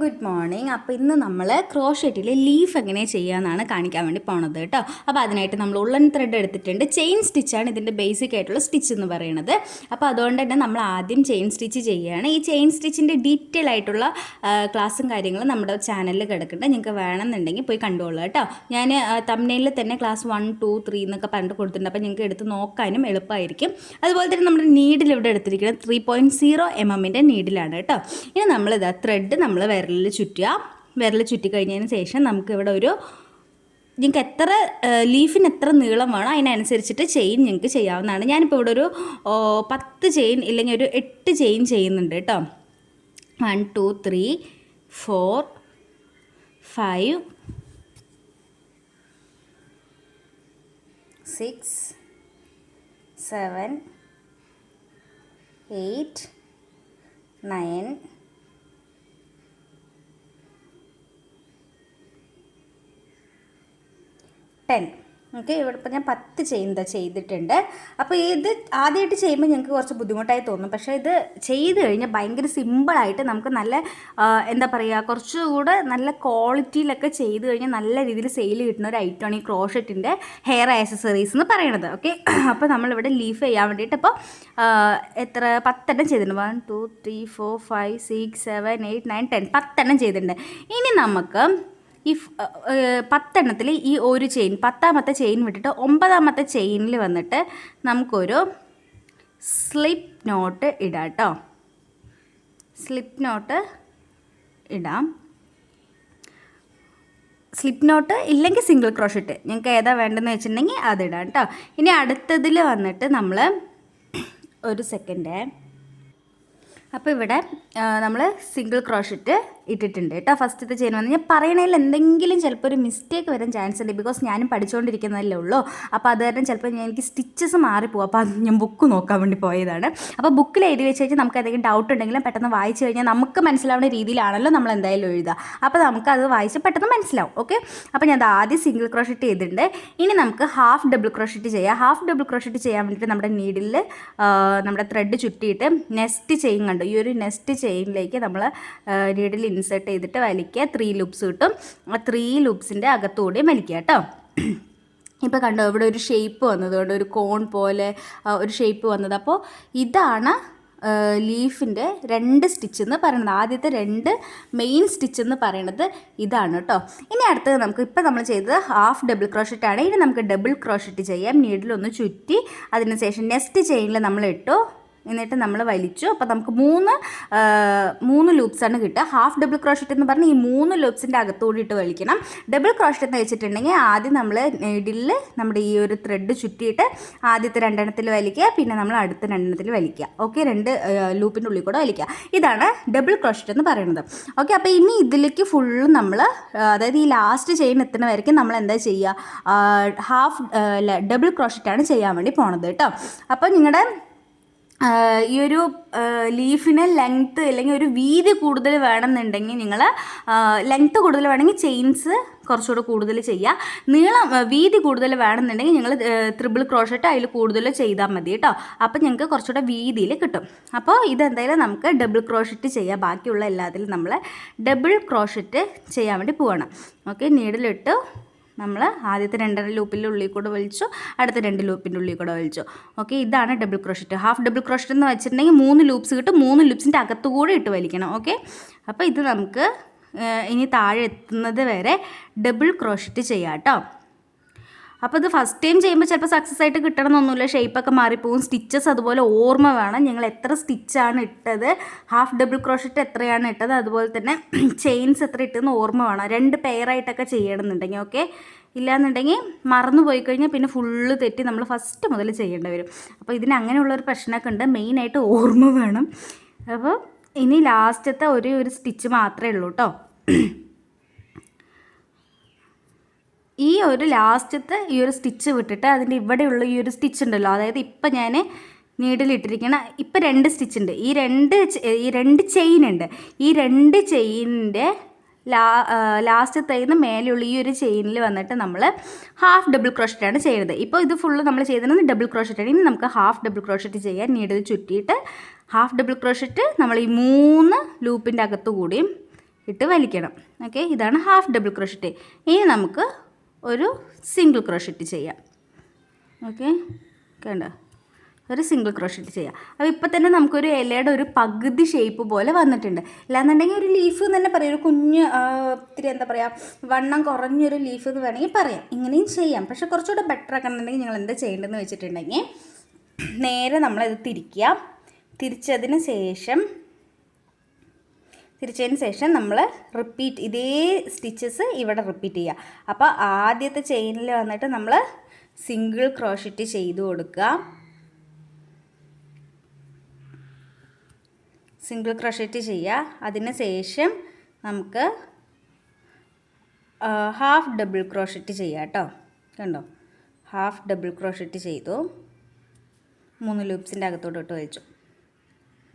Good morning അപ്പോൾ ഇന്ന് നമ്മൾ ക്രോഷെറ്റിൽ ലീഫ് എങ്ങനെ ചെയ്യാമെന്നാണ് കാണിക്കാൻ വേണ്ടി പോണത് കേട്ടോ. അപ്പോൾ അതിനായിട്ട് നമ്മൾ ഉള്ളൻ ത്രെഡ് എടുത്തിട്ടുണ്ട്. ചെയിൻ സ്റ്റിച്ചാണ് ഇതിന്റെ ബേസിക് ആയിട്ടുള്ള സ്റ്റിച്ച് എന്ന് പറയുന്നത് അപ്പോൾ അതുകൊണ്ട് തന്നെ നമ്മൾ ആദ്യം ചെയിൻ സ്റ്റിച്ച് ചെയ്യുകയാണ് ഈ ചെയിൻ സ്റ്റിച്ചിന്റെ ഡീറ്റെയിൽ ആയിട്ടുള്ള ക്ലാസ്സും കാര്യങ്ങളും നമ്മുടെ ചാനലിൽ കിടക്കുന്നുണ്ട് നിങ്ങൾക്ക് വേണമെന്നുണ്ടെങ്കിൽ പോയി കണ്ടോളൂ കേട്ടോ. ഞാൻ തമ്മിലിൽ തന്നെ ക്ലാസ് വൺ ടു ത്രീ എന്നൊക്കെ പറഞ്ഞിട്ട് കൊടുത്തിട്ടുണ്ട്. അപ്പോൾ നിങ്ങൾക്ക് എടുത്ത് നോക്കാനും എളുപ്പമായിരിക്കും. അതുപോലെ തന്നെ നമ്മുടെ നീഡിൽ ഇവിടെ എടുത്തിരിക്കുന്നത് ത്രീ പോയിന്റ് സീറോ എം എമ്മിന്റെ നീഡിലാണ് കേട്ടോ. ഇനി നമ്മളിതാ ത്രെഡ് നമ്മൾ വിരലിൽ ചുറ്റുക. വിരൽ ചുറ്റി കഴിഞ്ഞതിന് ശേഷം നമുക്ക് ഇവിടെ ഒരു നിങ്ങൾക്ക് എത്ര ലീഫിന് എത്ര നീളം വേണോ അതിനനുസരിച്ചിട്ട് ചെയിൻ നിങ്ങൾക്ക് ചെയ്യാവുന്നതാണ്. ഞാനിപ്പോൾ ഇവിടെ ഒരു പത്ത് ചെയിൻ ഇല്ലെങ്കിൽ ഒരു എട്ട് ചെയിൻ ചെയ്യുന്നുണ്ട് കേട്ടോ. One two three four five six seven eight nine ten. Okay ഇവിടെ ഇപ്പോൾ ഞാൻ പത്ത് ചെയ്യുന്നത് ചെയ്തിട്ടുണ്ട്. അപ്പോൾ ഇത് ആദ്യമായിട്ട് ചെയ്യുമ്പോൾ ഞങ്ങൾക്ക് കുറച്ച് ബുദ്ധിമുട്ടായി തോന്നും. പക്ഷേ ഇത് ചെയ്ത് കഴിഞ്ഞാൽ ഭയങ്കര സിമ്പിളായിട്ട് നമുക്ക് നല്ല എന്താ പറയുക കുറച്ചുകൂടെ നല്ല ക്വാളിറ്റിയിലൊക്കെ ചെയ്ത് കഴിഞ്ഞാൽ നല്ല രീതിയിൽ സെയിൽ കിട്ടുന്ന ഒരു ഐറ്റമാണ് ഈ ക്രോഷറ്റിന്റെ ഹെയർ ആക്സസറീസ് എന്ന് പറയണത്. ഓക്കെ അപ്പോൾ നമ്മളിവിടെ ലീഫ് ചെയ്യാൻ വേണ്ടിയിട്ട് ഇപ്പോൾ എത്ര പത്തെണ്ണം ചെയ്തിട്ടുണ്ട്. One two three four five six seven eight nine ten. പത്തെണ്ണം ചെയ്തിട്ടുണ്ട്. ഇനി നമുക്ക് ഈ പത്തെണ്ണത്തിൽ ഈ ഒരു ചെയിൻ പത്താമത്തെ ചെയിൻ വിട്ടിട്ട് ഒമ്പതാമത്തെ ചെയിനിൽ വന്നിട്ട് നമുക്കൊരു സ്ലിപ്പ് നോട്ട് ഇടാം കേട്ടോ സ്ലിപ്പ് നോട്ട് ഇടാം. സ്ലിപ്പ് നോട്ട് ഇല്ലെങ്കിൽ സിംഗിൾ ക്രോഷിട്ട് ഞങ്ങൾക്ക് ഏതാ വേണ്ടതെന്ന് വെച്ചിട്ടുണ്ടെങ്കിൽ അതിടാം കേട്ടോ ഇനി അടുത്തതിൽ വന്നിട്ട് നമ്മൾ ഒരു സെക്കൻഡ്. അപ്പോൾ ഇവിടെ നമ്മൾ സിംഗിൾ ക്രോഷറ്റ് ഇട്ടിട്ടുണ്ട് കേട്ടോ. ഫസ്റ്റത്തെ ചെയിൻ വന്ന് ഞാൻ പറയണതിൽ എന്തെങ്കിലും ചിലപ്പോൾ ഒരു മിസ്റ്റേക്ക് വരാൻ ചാൻസ് ഉണ്ട്. ബിക്കോസ് ഞാനും പഠിച്ചുകൊണ്ടിരിക്കുന്നതല്ലേ ഉള്ളൂ. അപ്പോൾ അത് കാരണം ചിലപ്പോൾ ഞാൻ എനിക്ക് സ്റ്റിച്ചസ് മാറിപ്പോകും അപ്പോൾ അത് ഞാൻ ബുക്ക് നോക്കാൻ വേണ്ടി പോയതാണ്. അപ്പോൾ ബുക്കിൽ എഴുതി വെച്ച് കഴിഞ്ഞാൽ നമുക്ക് എന്തെങ്കിലും ഡൗട്ട് ഉണ്ടെങ്കിലും പെട്ടെന്ന് വായിച്ചു കഴിഞ്ഞാൽ നമുക്ക് മനസ്സിലാവുന്ന രീതിയിലാണല്ലോ നമ്മൾ എന്തായാലും എഴുതുക. അപ്പോൾ നമുക്ക് അത് വായിച്ച് പെട്ടെന്ന് മനസ്സിലാവും. ഓക്കെ അപ്പോൾ ഞാൻ അത് ആദ്യം സിംഗിൾ ക്രോഷറ്റ് ചെയ്തിട്ടുണ്ട്. ഇനി നമുക്ക് ഹാഫ് ഡബിൾ ക്രോഷറ്റ് ചെയ്യാം. ഹാഫ് ഡബിൾ ക്രോഷറ്റ് ചെയ്യാൻ വേണ്ടിയിട്ട് നമ്മുടെ നീഡിൽ നമ്മുടെ ത്രെഡ് ചുറ്റിയിട്ട് നെസ്റ്റ് ചെയിൻ കണ്ടു? ഈ ഒരു നെസ്റ്റ് ചെയിനിലേക്ക് നമ്മൾ നീഡിൽ ഇൻസേർട്ട് ചെയ്തിട്ട് വലിക്കുക. ത്രീ ലൂപ്സ് കിട്ടും. ആ ത്രീ ലൂപ്സിന്റെ അകത്തുകൂടി വലിക്കുക കേട്ടോ. ഇപ്പോൾ കണ്ടോ ഇവിടെ ഒരു ഷേപ്പ് വന്നതുകൊണ്ട് ഒരു കോൺ പോലെ ഒരു ഷേപ്പ് വന്നത്. അപ്പോൾ ഇതാണ് ലീഫിന്റെ രണ്ട് സ്റ്റിച്ച് എന്ന് പറയുന്നത്. ആദ്യത്തെ രണ്ട് മെയിൻ സ്റ്റിച്ച് എന്ന് പറയുന്നത് ഇതാണ് കേട്ടോ. ഇനി അടുത്തത് നമുക്ക് ഇപ്പോൾ നമ്മൾ ചെയ്തത് ഹാഫ് ഡബിൾ ക്രോഷറ്റ് ആണ്. ഇനി നമുക്ക് ഡബിൾ ക്രോഷറ്റ് ചെയ്യാം. നീഡിലൊന്ന് ചുറ്റി അതിനുശേഷം നെക്സ്റ്റ് ചെയിനിൽ നമ്മൾ ഇട്ടു. എന്നിട്ട് നമ്മൾ വലിച്ചു. അപ്പോൾ നമുക്ക് മൂന്ന് മൂന്ന് ലൂപ്സാണ് കിട്ടുക. ഹാഫ് ഡബിൾ ക്രോഷറ്റ് എന്ന് പറഞ്ഞാൽ ഈ മൂന്ന് ലൂപ്സിന്റെ അകത്തുകൂടി ഇട്ട് വലിക്കണം. ഡബിൾ ക്രോഷറ്റ് എന്ന് വെച്ചിട്ടുണ്ടെങ്കിൽ ആദ്യം നമ്മൾ നീഡിൽ നമ്മുടെ ഈ ഒരു ത്രെഡ് ചുറ്റിയിട്ട് ആദ്യത്തെ രണ്ടെണ്ണത്തിൽ വലിക്കുക. പിന്നെ നമ്മൾ അടുത്ത രണ്ടെണ്ണത്തിൽ വലിക്കുക. ഓക്കെ രണ്ട് ലൂപ്പിന്റെ ഉള്ളിൽ കൂടെ വലിക്കുക. ഇതാണ് ഡബിൾ ക്രോഷറ്റ് എന്ന് പറയുന്നത്. ഓക്കെ അപ്പോൾ ഇനി ഇതിലേക്ക് ഫുള്ള് നമ്മൾ അതായത് ഈ ലാസ്റ്റ് ചെയിൻ എത്തുന്ന വരയ്ക്കും നമ്മൾ എന്താ ചെയ്യുക? ഹാഫ് ഡബിൾ ക്രോഷറ്റാണ് ചെയ്യാൻ വേണ്ടി പോണത് കേട്ടോ. അപ്പോൾ നിങ്ങളുടെ ഈ ഒരു ലീഫിന് ലെങ്ത്ത് അല്ലെങ്കിൽ ഒരു വീതി കൂടുതൽ വേണമെന്നുണ്ടെങ്കിൽ നിങ്ങൾ ലെങ്ത്ത് കൂടുതൽ വേണമെങ്കിൽ ചെയിൻസ് കുറച്ചുകൂടെ കൂടുതൽ ചെയ്യുക നീളം വീതി കൂടുതൽ വേണമെന്നുണ്ടെങ്കിൽ നിങ്ങൾ ത്രിബിൾ ക്രോഷറ്റ് അതിൽ കൂടുതൽ ചെയ്താൽ മതി കേട്ടോ. അപ്പോൾ ഞങ്ങൾക്ക് കുറച്ചുകൂടെ വീതിയിൽ കിട്ടും. അപ്പോൾ ഇതെന്തായാലും നമുക്ക് ഡബിൾ ക്രോഷറ്റ് ചെയ്യാം. ബാക്കിയുള്ള എല്ലാത്തിലും നമ്മൾ ഡബിൾ ക്രോഷറ്റ് ചെയ്യാൻ വേണ്ടി പോവണം. ഓക്കെ നീഡിലിട്ട് നമ്മൾ ആദ്യത്തെ രണ്ടര ലൂപ്പിന്റെ ഉള്ളിൽ കൂടെ വലിച്ചു അടുത്ത രണ്ട് ലൂപ്പിന്റെ ഉള്ളിൽ കൂടെ വലിച്ചു. ഓക്കെ ഇതാണ് double crochet half double crochet എന്ന് വെച്ചിട്ടുണ്ടെങ്കിൽ മൂന്ന് ലൂപ്സ് കിട്ടും മൂന്ന് ലൂപ്സിന്റെ അകത്തു കൂടെ ഇട്ട് വലിക്കണം ഓക്കെ അപ്പോൾ ഇത് നമുക്ക് ഇനി താഴെ എത്തുന്നത് വരെ ഡബിൾ ക്രോഷറ്റ് ചെയ്യാം കേട്ടോ അപ്പോൾ ഇത് ഫസ്റ്റ് ടൈം ചെയ്യുമ്പോൾ ചിലപ്പോൾ സക്സസ് ആയിട്ട് കിട്ടണമെന്നൊന്നുമില്ല. ഷേപ്പൊക്കെ മാറിപ്പോവും. സ്റ്റിച്ചസ് അതുപോലെ ഓർമ്മ വേണം. ഞങ്ങൾ എത്ര സ്റ്റിച്ചാണ് ഇട്ടത്? ഹാഫ് ഡബിൾ ക്രോഷറ്റ് എത്രയാണ് ഇട്ടത്? അതുപോലെ തന്നെ ചെയിൻസ് എത്ര ഇട്ടെന്ന് ഓർമ്മ വേണം. രണ്ട് പെയറായിട്ടൊക്കെ ചെയ്യണമെന്നുണ്ടെങ്കിൽ ഓക്കെ ഇല്ലാന്നുണ്ടെങ്കിൽ മറന്നു പോയി കഴിഞ്ഞാൽ പിന്നെ ഫുള്ള് തെറ്റി നമ്മൾ ഫസ്റ്റ് മുതൽ ചെയ്യേണ്ടി വരും. അപ്പോൾ ഇതിന് അങ്ങനെയുള്ളൊരു പ്രശ്നമൊക്കെ ഉണ്ട്. മെയിനായിട്ട് ഓർമ്മ വേണം. അപ്പോൾ ഇനി ലാസ്റ്റത്തെ ഒരു ഒരു സ്റ്റിച്ച് മാത്രമേ ഉള്ളൂ കേട്ടോ ഈ ഒരു ലാസ്റ്റത്തെ ഈ ഒരു സ്റ്റിച്ച് വിട്ടിട്ട് അതിന്റെ ഇവിടെയുള്ള ഈ ഒരു സ്റ്റിച്ച് ഉണ്ടല്ലോ. അതായത് ഇപ്പം ഞാൻ നീഡിലിട്ടിരിക്കണ ഇപ്പം രണ്ട് സ്റ്റിച്ച് ഉണ്ട്. ഈ രണ്ട് ഈ രണ്ട് ചെയിൻ ഉണ്ട്. ഈ രണ്ട് ചെയിനിന്റെ ലാ ലാസ്റ്റത്തേന്ന് മേലെയുള്ള ഈ ഒരു ചെയിനിൽ വന്നിട്ട് നമ്മൾ ഹാഫ് ഡബിൾ ക്രോഷറ്റാണ് ചെയ്യുന്നത്. ഇപ്പോൾ ഇത് ഫുള്ള് നമ്മൾ ചെയ്തിരുന്നത് ഡബിൾ ക്രോഷറ്റാണ് ഇനി നമുക്ക് ഹാഫ് ഡബിൾ ക്രോഷറ്റ് ചെയ്യാൻ നീഡിൽ ചുറ്റിയിട്ട് ഹാഫ് ഡബിൾ ക്രോഷറ്റ് നമ്മൾ ഈ മൂന്ന് ലൂപ്പിന്റെ അകത്തു കൂടിയും ഇട്ട് വലിക്കണം. ഓക്കെ ഇതാണ് ഹാഫ് ഡബിൾ ക്രോഷറ്റ് ഇനി നമുക്ക് ഒരു സിംഗിൾ ക്രോഷറ്റ് ചെയ്യാം. ഓക്കെ കണ്ടോ? ഒരു സിംഗിൾ ക്രോഷറ്റ് ചെയ്യാം. അപ്പോൾ ഇപ്പോൾ തന്നെ നമുക്കൊരു ഇലയുടെ ഒരു പകുതി ഷേപ്പ് പോലെ വന്നിട്ടുണ്ട്. അല്ലാന്നുണ്ടെങ്കിൽ ഒരു ലീഫ് എന്ന് തന്നെ പറയാം. ഒരു കുഞ്ഞ് ഒത്തിരി എന്താ പറയുക വണ്ണം കുറഞ്ഞൊരു ലീഫ് എന്ന് വേണമെങ്കിൽ പറയാം. ഇങ്ങനെയും ചെയ്യാം. പക്ഷേ കുറച്ചുകൂടെ ബെറ്റർ ആക്കണമെന്നുണ്ടെങ്കിൽ നിങ്ങൾ എന്താ ചെയ്യേണ്ടതെന്ന് വെച്ചിട്ടുണ്ടെങ്കിൽ നേരെ നമ്മളത് തിരിക്കുക. തിരിച്ചതിന് ശേഷം തിരിച്ചതിന് ശേഷം നമ്മൾ റിപ്പീറ്റ് ഇതേ സ്റ്റിച്ചസ് ഇവിടെ റിപ്പീറ്റ് ചെയ്യുക അപ്പോൾ ആദ്യത്തെ ചെയിനിൽ വന്നിട്ട് നമ്മൾ സിംഗിൾ ക്രോഷറ്റ് ചെയ്ത് കൊടുക്കുക. സിംഗിൾ ക്രോഷറ്റ് ചെയ്യുക അതിന് ശേഷം നമുക്ക് ഹാഫ് ഡബിൾ ക്രോഷറ്റ് ചെയ്യുക കേട്ടോ. കണ്ടോ? ഹാഫ് ഡബിൾ ക്രോഷറ്റ് ചെയ്തു. മൂന്ന് ലൂപ്സിന്റെ അകത്തോട്ട് ഇട്ട് വെച്ചു.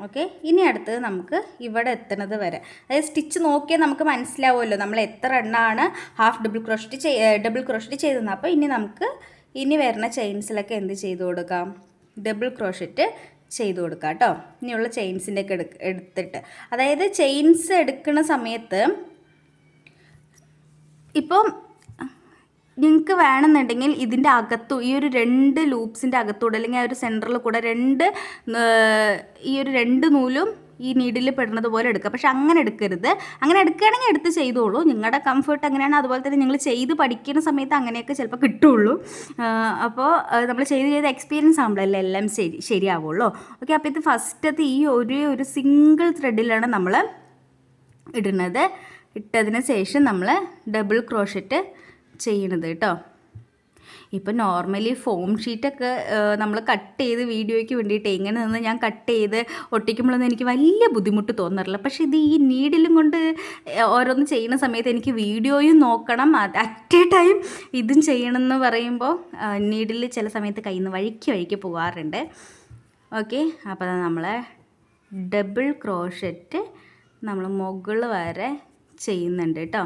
ഓക്കെ? ഇനി അടുത്തത് നമുക്ക് ഇവിടെ എത്തുന്നത് വരെ. അതായത് സ്റ്റിച്ച് നോക്കിയാൽ നമുക്ക് മനസ്സിലാവുമല്ലോ. നമ്മൾ എത്ര എണ്ണമാണ് half double crochet double crochet ചെയ്തതെന്ന്. അപ്പോൾ ഇനി നമുക്ക് ഇനി വരുന്ന ചെയിൻസിലൊക്കെ എന്ത് ചെയ്ത് കൊടുക്കാം? ഡബിൾ ക്രോഷറ്റ് ചെയ്ത് കൊടുക്കാം കേട്ടോ. ഇനിയുള്ള ചെയിൻസിന്റെ ഒക്കെ എടുക്ക എടുത്തിട്ട്. അതായത് ചെയിൻസ് എടുക്കുന്ന സമയത്ത് ഇപ്പം നിങ്ങൾക്ക് വേണമെന്നുണ്ടെങ്കിൽ ഇതിന്റെ അകത്തു ഈ ഒരു രണ്ട് ലൂപ്സിന്റെ അകത്തൂടെ അല്ലെങ്കിൽ ആ ഒരു സെന്ററിൽ കൂടെ രണ്ട് ഈ ഒരു രണ്ട് നൂലും ഈ നീഡിൽ പെടുന്നത് പോലെ എടുക്കുക. പക്ഷെ അങ്ങനെ എടുക്കരുത്. അങ്ങനെ എടുക്കുകയാണെങ്കിൽ എടുത്ത് ചെയ്തോളൂ. നിങ്ങളുടെ കംഫർട്ട് അങ്ങനെയാണ്. അതുപോലെ തന്നെ നിങ്ങൾ ചെയ്ത് പഠിക്കുന്ന സമയത്ത് അങ്ങനെയൊക്കെ ചിലപ്പോൾ കിട്ടുള്ളൂ. അപ്പോൾ നമ്മൾ ചെയ്ത് ചെയ്ത് എക്സ്പീരിയൻസ് ആകുമ്പോഴല്ലേ എല്ലാം ശരി ശരിയാവുള്ളൂ. ഓക്കെ അപ്പോൾ ഇത് ഫസ്റ്റത്തെ ഈ ഒരു ഒരു സിംഗിൾ ത്രെഡിലാണ് നമ്മൾ ഇടുന്നത്. ഇട്ടതിന് ശേഷം നമ്മൾ ഡബിൾ ക്രോഷറ്റ് ചെയ്യണത് കേട്ടോ. ഇപ്പം നോർമലി ഫോം ഷീറ്റൊക്കെ നമ്മൾ കട്ട് ചെയ്ത് വീഡിയോയ്ക്ക് വേണ്ടിയിട്ട് എങ്ങനെ നിന്ന് ഞാൻ കട്ട് ചെയ്ത് ഒട്ടിക്കുമ്പോഴൊന്നും എനിക്ക് വലിയ ബുദ്ധിമുട്ട് തോന്നാറില്ല. പക്ഷേ ഇത് ഈ നീഡിലും കൊണ്ട് ഓരോന്ന് ചെയ്യുന്ന സമയത്ത് എനിക്ക് വീഡിയോയും നോക്കണം. അറ്റ് എ ടൈം ഇതും ചെയ്യണം എന്ന് പറയുമ്പോൾ നീഡിൽ ചില സമയത്ത് കയ്യിൽ നിന്ന് വഴിക്ക് വഴിക്ക് പോകാറുണ്ട് ഓക്കെ അപ്പോൾ നമ്മളെ ഡബിൾ ക്രോഷറ്റ് നമ്മൾ മുകൾ വരെ ചെയ്യുന്നുണ്ട് കേട്ടോ.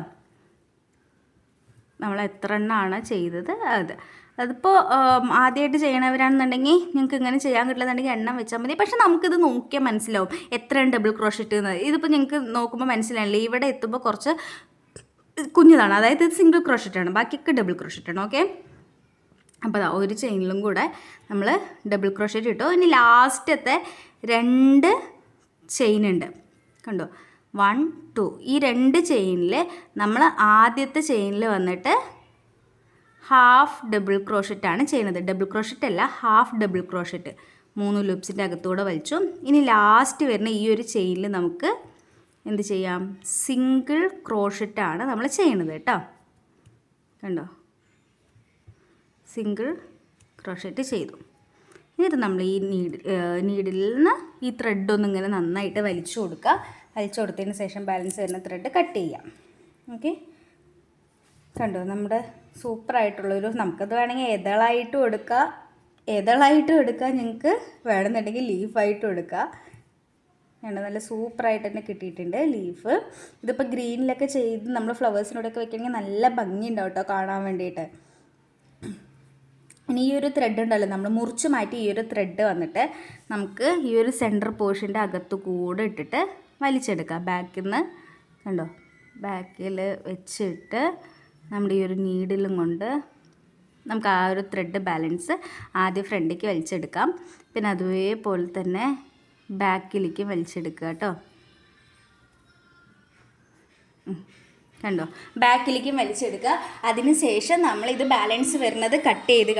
നമ്മൾ എത്ര എണ്ണമാണ് ചെയ്തത് അത്. അതിപ്പോൾ ആദ്യമായിട്ട് ചെയ്യണവരാണെന്നുണ്ടെങ്കിൽ നിങ്ങൾക്ക് ഇങ്ങനെ ചെയ്യാൻ കിട്ടില്ലെന്നുണ്ടെങ്കിൽ എണ്ണം വെച്ചാൽ മതി. പക്ഷെ നമുക്കിത് നോക്കിയാൽ മനസ്സിലാവും. എത്രയാണ് ഡബിൾ ക്രോഷിട്ട് എന്ന് ഇതിപ്പോൾ നിങ്ങൾക്ക് നോക്കുമ്പോൾ മനസ്സിലായില്ലേ? ഇവിടെ എത്തുമ്പോൾ കുറച്ച് കുഞ്ഞതാണ്. അതായത് ഇത് സിംഗിൾ ക്രോഷറ്റാണ് ബാക്കിയൊക്കെ ഡബിൾ ക്രോഷറ്റാണ് ഓക്കെ അപ്പോൾ അതാ ഒരു ചെയിനിലും കൂടെ നമ്മൾ ഡബിൾ ക്രോഷറ്റ് ഇട്ടു. ഇനി ലാസ്റ്റത്തെ രണ്ട് ചെയിൻ ഉണ്ട്. കണ്ടോ? One two. ഈ രണ്ട് ചെയിനിൽ നമ്മൾ ആദ്യത്തെ ചെയിനിൽ വന്നിട്ട് ഹാഫ് ഡബിൾ ക്രോഷറ്റാണ് ചെയ്യുന്നത്. ഡബിൾ ക്രോഷറ്റ് അല്ല ഹാഫ് ഡബിൾ ക്രോഷറ്റ്. മൂന്ന് ലൂപ്സിന്റെ അകത്തൂടെ വലിച്ചു. ഇനി ലാസ്റ്റ് വരുന്ന ഈ ഒരു ചെയിനിൽ നമുക്ക് എന്ത് ചെയ്യാം? സിംഗിൾ ക്രോഷറ്റാണ് നമ്മൾ ചെയ്യുന്നത് കേട്ടോ. കണ്ടോ? സിംഗിൾ ക്രോഷറ്റ് ചെയ്തു. എന്നിട്ട് നമ്മൾ ഈ നീഡ് നീഡിൽ നിന്ന് ഈ ത്രെഡ് ഒന്ന് ഇങ്ങനെ നന്നായിട്ട് വലിച്ചു കൊടുക്കുക. വലിച്ചു കൊടുത്തതിന് ശേഷം ബാലൻസ് വരുന്ന ത്രെഡ് കട്ട് ചെയ്യാം. ഓക്കെ കണ്ടോ? നമ്മുടെ സൂപ്പറായിട്ടുള്ളൊരു നമുക്കത് വേണമെങ്കിൽ ഏതളായിട്ടും എടുക്കാം. ഏതളായിട്ടും എടുക്കാം നിങ്ങൾക്ക് വേണമെന്നുണ്ടെങ്കിൽ ലീഫായിട്ടും എടുക്കാം. കണ്ടോ? നല്ല സൂപ്പറായിട്ട് തന്നെ കിട്ടിയിട്ടുണ്ട് ലീഫ് ഇതിപ്പോൾ ഗ്രീനിലൊക്കെ ചെയ്ത് നമ്മൾ ഫ്ലവേഴ്സിനോടൊക്കെ വെക്കണമെങ്കിൽ നല്ല ഭംഗിയുണ്ടാവും കേട്ടോ കാണാൻ വേണ്ടിയിട്ട്. ഇനി ഈ ഒരു ത്രെഡ് ഉണ്ടല്ലോ നമ്മൾ മുറിച്ച് മാറ്റി ഈ ഒരു ത്രെഡ് വന്നിട്ട് നമുക്ക് ഈ ഒരു സെന്റർ പോർഷന്റെ അകത്ത് കൂടെ ഇട്ടിട്ട് വലിച്ചെടുക്കാം ബാക്കിൽ നിന്ന് കണ്ടോ? ബാക്കിൽ വെച്ചിട്ട് നമ്മുടെ ഈ ഒരു നീഡിലും കൊണ്ട് നമുക്ക് ആ ഒരു ത്രെഡ് ബാലൻസ് ആദ്യം ഫ്രണ്ടിലേക്ക് വലിച്ചെടുക്കാം. പിന്നെ അതേപോലെ തന്നെ ബാക്കിലേക്ക് വലിച്ചെടുക്കുക കേട്ടോ. കണ്ടോ? ബാക്കിലേക്കും വലിച്ചെടുക്കുക. അതിനുശേഷം നമ്മൾ ഇത് ബാലൻസ് വരുന്നത് കട്ട് ചെയ്ത്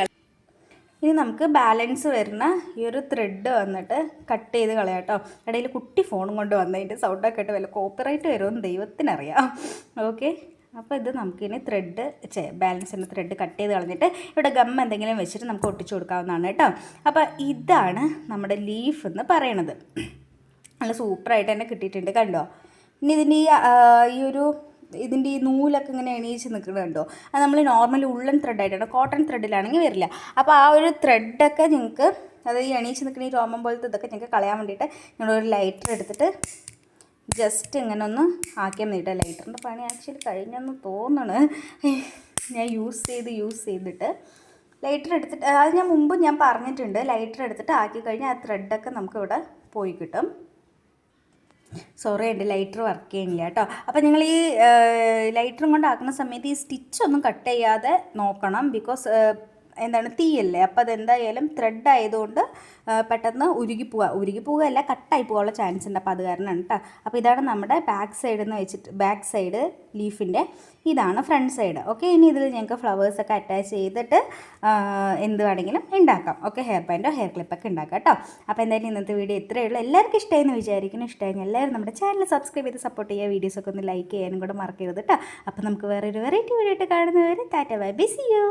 ഇനി നമുക്ക് ബാലൻസ് വരുന്ന ഈ ഒരു ത്രെഡ് വന്നിട്ട് കട്ട് ചെയ്ത് കളയാം കേട്ടോ. ഇടയിൽ കുട്ടി ഫോണും കൊണ്ട് വന്നതിന്റെ സൗണ്ടൊക്കെ ഇട്ട് വല്ല കോപ്പിറൈറ്റ് വരുമെന്ന് ദൈവത്തിനറിയാം. ഓക്കെ അപ്പോൾ ഇത് നമുക്കിനി ത്രെഡ് ചേ ബാലൻസിന്റെ ത്രെഡ് കട്ട് ചെയ്ത് കളഞ്ഞിട്ട് ഇവിടെ ഗം എന്തെങ്കിലും വെച്ചിട്ട് നമുക്ക് ഒട്ടിച്ചു കൊടുക്കാവുന്നതാണ് കേട്ടോ. അപ്പോൾ ഇതാണ് നമ്മുടെ ലീഫ് എന്ന് പറയണത്. നല്ല സൂപ്പറായിട്ട് തന്നെ കിട്ടിയിട്ടുണ്ട് കണ്ടോ? ഇനി ഇതിന്റെ ഈ ഒരു ഇതിന്റെ ഈ നൂലൊക്കെ ഇങ്ങനെ എണീച്ച് നിൽക്കുന്നുണ്ടോ അത് നമ്മൾ നോർമൽ ഉള്ളൻ ത്രെഡായിട്ടാണ് കോട്ടൺ ത്രെഡിലാണെങ്കിൽ വരില്ല. അപ്പോൾ ആ ഒരു ത്രെഡൊക്കെ നിങ്ങൾക്ക് അത് ഈ എണീച്ച് നിൽക്കുന്ന ഈ രോമം പോലത്തെ ഇതൊക്കെ ഞങ്ങൾക്ക് കളയാൻ വേണ്ടിയിട്ട് ഞങ്ങളൊരു ലൈറ്റർ എടുത്തിട്ട് ജസ്റ്റ് ഇങ്ങനെ ഒന്ന് ആക്കിയാൽ മതി ലൈറ്ററിന്റെ പണി ആക്ച്വലി കഴിഞ്ഞെന്ന് തോന്നണ്. ഞാൻ യൂസ് ചെയ്ത് യൂസ് ചെയ്തിട്ട് ലൈറ്റർ എടുത്തിട്ട് അത് ഞാൻ മുമ്പ് ഞാൻ പറഞ്ഞിട്ടുണ്ട് ലൈറ്റർ എടുത്തിട്ട് ആക്കി കഴിഞ്ഞാൽ ആ ത്രെഡൊക്കെ നമുക്കിവിടെ പോയി കിട്ടും. സോറി എന്റെ ലൈറ്റർ വർക്ക് ചെയ്യുന്നില്ല കേട്ടോ. അപ്പോൾ നിങ്ങൾ ഈ ലൈറ്ററും കൊണ്ടാക്കുന്ന സമയത്ത് ഈ സ്റ്റിച്ചൊന്നും കട്ട് ചെയ്യാതെ നോക്കണം ബിക്കോസ് എന്താണ് തീയല്ലേ? അപ്പോൾ അതെന്തായാലും ത്രെഡ് ആയതുകൊണ്ട് പെട്ടെന്ന് ഉരുകി പോവുക ഉരുകി പോവുകയല്ല കട്ടായി പോകാനുള്ള ചാൻസ് ഉണ്ട്. അപ്പോൾ അത് കാരണമാണ് കേട്ടോ. അപ്പോൾ ഇതാണ് നമ്മുടെ ബാക്ക് സൈഡ് എന്ന് വെച്ചിട്ട് ബാക്ക് സൈഡ് ലീഫിന്റെ ഇതാണ് ഫ്രണ്ട് സൈഡ് ഓക്കെ ഇനി ഇതിൽ ഞങ്ങൾക്ക് ഫ്ലവേഴ്സൊക്കെ അറ്റാച്ച് ചെയ്തിട്ട് എന്ത് വേണമെങ്കിലും ഉണ്ടാക്കാം. ഓക്കെ ഹെയർ ബാൻഡോ ഹെയർ ക്ലിപ്പൊക്കെ ഉണ്ടാക്കാം കേട്ടോ. അപ്പോൾ എന്തായാലും ഇന്നത്തെ വീഡിയോ ഇത്രയേ ഉള്ളൂ. എല്ലാവർക്കും ഇഷ്ടമായെന്ന് വിചാരിക്കുന്നു. ഇഷ്ടമായി എല്ലാവരും നമ്മുടെ ചാനൽ സബ്സ്ക്രൈബ് ചെയ്ത് സപ്പോർട്ട് ചെയ്യുക. വീഡിയോസൊക്കെ ഒന്ന് ലൈക്ക് ചെയ്യാനും കൂടെ മറക്കരുത് കേട്ടോ. അപ്പോൾ നമുക്ക് വേറൊരു വെറൈറ്റി വീഡിയോ ആയിട്ട് കാണുന്നവരെ tata bye B C U